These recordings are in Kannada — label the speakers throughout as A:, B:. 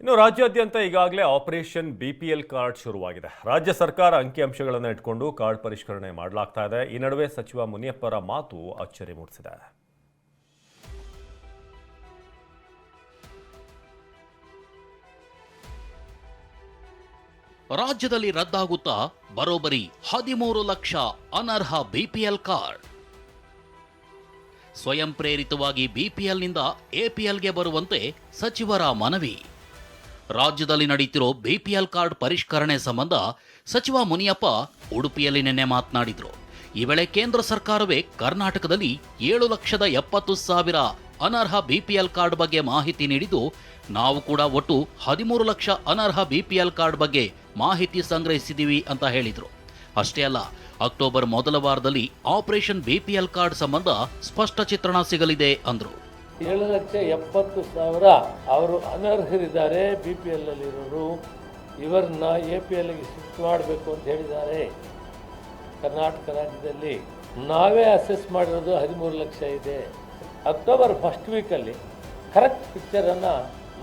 A: ಇನ್ನು ರಾಜ್ಯಾದ್ಯಂತ ಈಗಾಗಲೇ operation B P L card ಶುರುವಾಗಿದೆ. ರಾಜ್ಯ ಸರ್ಕಾರ ಅಂಕಿಅಂಶಗಳನ್ನು ಇಟ್ಕೊಂಡು ಕಾರ್ಡ್ ಪರಿಷ್ಕರಣೆ ಮಾಡಲಾಗ್ತಾ ಇದೆ. ಈ ನಡುವೆ ಸಚಿವ ಮುನಿಯಪ್ಪರ ಮಾತು ಅಚ್ಚರಿ ಮೂಡಿಸಿದೆ.
B: ರಾಜ್ಯದಲ್ಲಿ ರದ್ದಾಗುತ್ತಾ ಬರೋಬ್ಬರಿ ಹದಿಮೂರು ಲಕ್ಷ ಅನರ್ಹ ಬಿಪಿಎಲ್ ಕಾರ್ಡ್. ಸ್ವಯಂ ಪ್ರೇರಿತವಾಗಿ ಬಿಪಿಎಲ್ನಿಂದ ಎಪಿಎಲ್ಗೆ ಬರುವಂತೆ ಸಚಿವರ ಮನವಿ. ರಾಜ್ಯದಲ್ಲಿ ನಡೆಯುತ್ತಿರೋ ಬಿಪಿಎಲ್ ಕಾರ್ಡ್ ಪರಿಷ್ಕರಣೆ ಸಂಬಂಧ ಸಚಿವ ಮುನಿಯಪ್ಪ ಉಡುಪಿಯಲ್ಲಿ ನಿನ್ನೆ ಮಾತನಾಡಿದರು. ಈ ವೇಳೆ ಕೇಂದ್ರ ಸರ್ಕಾರವೇ ಕರ್ನಾಟಕದಲ್ಲಿ ಏಳು ಲಕ್ಷದ ಎಪ್ಪತ್ತು ಸಾವಿರ ಅನರ್ಹ ಬಿಪಿಎಲ್ ಕಾರ್ಡ್ ಬಗ್ಗೆ ಮಾಹಿತಿ ನೀಡಿದ್ದು, ನಾವು ಕೂಡ ಒಟ್ಟು ಹದಿಮೂರು ಲಕ್ಷ ಅನರ್ಹ ಬಿಪಿಎಲ್ ಕಾರ್ಡ್ ಬಗ್ಗೆ ಮಾಹಿತಿ ಸಂಗ್ರಹಿಸಿದ್ದೀವಿ ಅಂತ ಹೇಳಿದರು. ಅಷ್ಟೇ ಅಲ್ಲ, ಅಕ್ಟೋಬರ್ ಮೊದಲ ವಾರದಲ್ಲಿ ಆಪರೇಷನ್ ಬಿಪಿಎಲ್ ಕಾರ್ಡ್ ಸಂಬಂಧ ಸ್ಪಷ್ಟ ಚಿತ್ರಣ ಸಿಗಲಿದೆ ಅಂದ್ರು.
C: ಏಳು ಲಕ್ಷ ಎಪ್ಪತ್ತು ಸಾವಿರ ಅವರು ಅನರ್ಹರಿದ್ದಾರೆ. ಬಿ ಪಿ ಎಲ್ಲಲ್ಲಿರೋರು ಇವರನ್ನ ಎ ಪಿ ಎಲ್ಗೆ ಶಿಫ್ಟ್ ಮಾಡಬೇಕು ಅಂತ ಹೇಳಿದ್ದಾರೆ. ಕರ್ನಾಟಕ ರಾಜ್ಯದಲ್ಲಿ ನಾವೇ ಅಸೆಸ್ ಮಾಡಿರೋದು ಹದಿಮೂರು ಲಕ್ಷ ಇದೆ. ಅಕ್ಟೋಬರ್ ಫಸ್ಟ್ ವೀಕಲ್ಲಿ ಕರೆಕ್ಟ್ ಪಿಕ್ಚರನ್ನು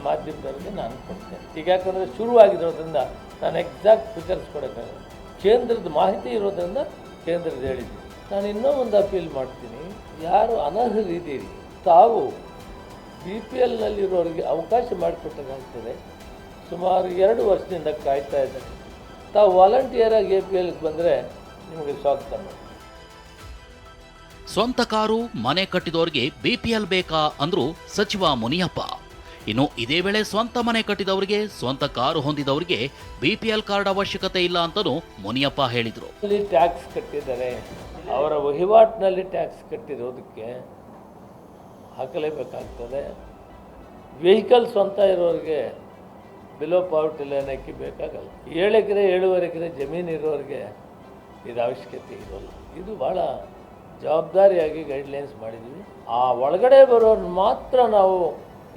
C: ಮಾಧ್ಯಮದವರಿಗೆ ನಾನು ಕೊಡ್ತೇನೆ. ಈಗ ಯಾಕಂದರೆ ಶುರುವಾಗಿರೋದ್ರಿಂದ ನಾನು ಎಕ್ಸಾಕ್ಟ್ ಪಿಕ್ಚರ್ಸ್ ಕೊಡೋಕ್ಕಾಗಲ್ಲ. ಕೇಂದ್ರದ ಮಾಹಿತಿ ಇರೋದ್ರಿಂದ ಕೇಂದ್ರದ ಹೇಳಿದ್ದೀನಿ. ನಾನು ಇನ್ನೂ ಒಂದು ಅಪೀಲ್ ಮಾಡ್ತೀನಿ. ಯಾರು ಅನರ್ಹರಿದ್ದೀರಿ ತಾವು ಬಿ ಪಿ ಎಲ್ನಲ್ಲಿರೋರಿಗೆ ಅವಕಾಶ ಮಾಡಿಕೊಟ್ಟಾಗ್ತದೆ ಸುಮಾರು ಎರಡು ವರ್ಷದಿಂದ ಕಾಯ್ತಾ ಇದ್ದಾರೆ. ತಾವು ವಾಲಂಟಿಯರಾಗಿ ಎ ಪಿ ಎಲ್ಗೆ ಬಂದರೆ ನಿಮಗೆ ಸ್ವಾಗತ ಮಾಡಿ
B: ಸ್ವಂತ ಕಾರು ಮನೆ ಕಟ್ಟಿದವರಿಗೆ ಬಿಪಿಎಲ್ ಬೇಕಾ ಅಂದ್ರು ಸಚಿವ ಮುನಿಯಪ್ಪ. ಇನ್ನು ಇದೇ ವೇಳೆ ಸ್ವಂತ ಮನೆ ಕಟ್ಟಿದವರಿಗೆ ಸ್ವಂತ ಕಾರು ಹೊಂದಿದವರಿಗೆ ಬಿಪಿಎಲ್ ಕಾರ್ಡ್ ಅವಶ್ಯಕತೆ ಇಲ್ಲ ಅಂತಲೂ ಮುನಿಯಪ್ಪ ಹೇಳಿದರು.
C: ಟ್ಯಾಕ್ಸ್ ಕಟ್ಟಿದ್ದಾರೆ. ಅವರ ವಹಿವಾಟಿನಲ್ಲಿ ಟ್ಯಾಕ್ಸ್ ಕಟ್ಟಿರೋದಕ್ಕೆ ಹಾಕಲೇಬೇಕಾಗ್ತದೆ. ವೆಹಿಕಲ್ ಸ್ವಂತ ಇರೋರಿಗೆ ಬಿಲೋ ಪಾವರ್ಟಿ ಲೈನಕ್ಕೆ ಬೇಕಾಗಲ್ಲ. ಏಳು ಎಕರೆ, ಏಳುವರೆ ಎಕರೆ ಜಮೀನು ಇರೋರಿಗೆ ಇದು ಅವಶ್ಯಕತೆ ಇರೋಲ್ಲ. ಇದು ಭಾಳ ಜವಾಬ್ದಾರಿಯಾಗಿ ಗೈಡ್ಲೈನ್ಸ್ ಮಾಡಿದ್ದೀವಿ ಆ ಒಳಗಡೆ ಬರೋರು ಮಾತ್ರ ನಾವು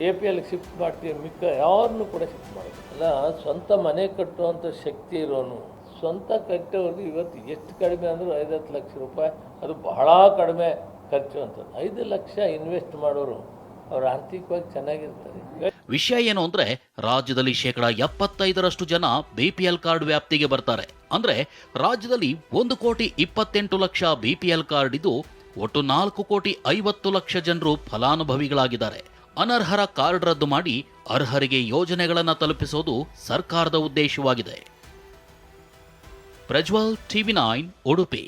C: ಎ ಪಿ ಎಲ್ಗೆ ಶಿಫ್ಟ್ ಮಾಡ್ತೀವಿ. ಮಿಕ್ಕ ಯಾರನ್ನೂ ಕೂಡ ಶಿಫ್ಟ್ ಮಾಡೋದು ಅಲ್ಲ, ಸ್ವಂತ ಮನೆ ಕಟ್ಟುವಂಥ ಶಕ್ತಿ ಇರೋನು ಸ್ವಂತ ಕಟ್ಟೋರು ಇವತ್ತು ಎಷ್ಟು ಕಡಿಮೆ ಅಂದರೂ ಹತ್ತು ಲಕ್ಷ ರೂಪಾಯಿ, ಅದು ಬಹಳ ಕಡಿಮೆ ಖರ್ಚು ಅಂತ ಐದು ಲಕ್ಷ ಇನ್ವೆಸ್ಟ್ ಮಾಡೋರು ಅವ್ರು ಆರ್ಥಿಕವಾಗಿ ಚೆನ್ನಾಗಿರ್ತಾರೆ.
B: ವಿಷಯ ಏನು ಅಂದ್ರೆ, ರಾಜ್ಯದಲ್ಲಿ ಶೇಕಡ ಎಪ್ಪತ್ತೈದರಷ್ಟು ಜನ ಬಿಪಿಎಲ್ ಕಾರ್ಡ್ ವ್ಯಾಪ್ತಿಗೆ ಬರ್ತಾರೆ. ಅಂದ್ರೆ, ರಾಜ್ಯದಲ್ಲಿ ಒಂದು ಕೋಟಿ ಇಪ್ಪತ್ತೆಂಟು ಲಕ್ಷ ಬಿಪಿಎಲ್ ಕಾರ್ಡ್ ಇದ್ದು, ಒಟ್ಟು ನಾಲ್ಕು ಕೋಟಿ ಐವತ್ತು ಲಕ್ಷ ಜನರು ಫಲಾನುಭವಿಗಳಾಗಿದ್ದಾರೆ. ಅನರ್ಹರ ಕಾರ್ಡ್ ರದ್ದು ಮಾಡಿ ಅರ್ಹರಿಗೆ ಯೋಜನೆಗಳನ್ನು ತಲುಪಿಸೋದು ಸರ್ಕಾರದ ಉದ್ದೇಶವಾಗಿದೆ. Prajwal TV nine Udupi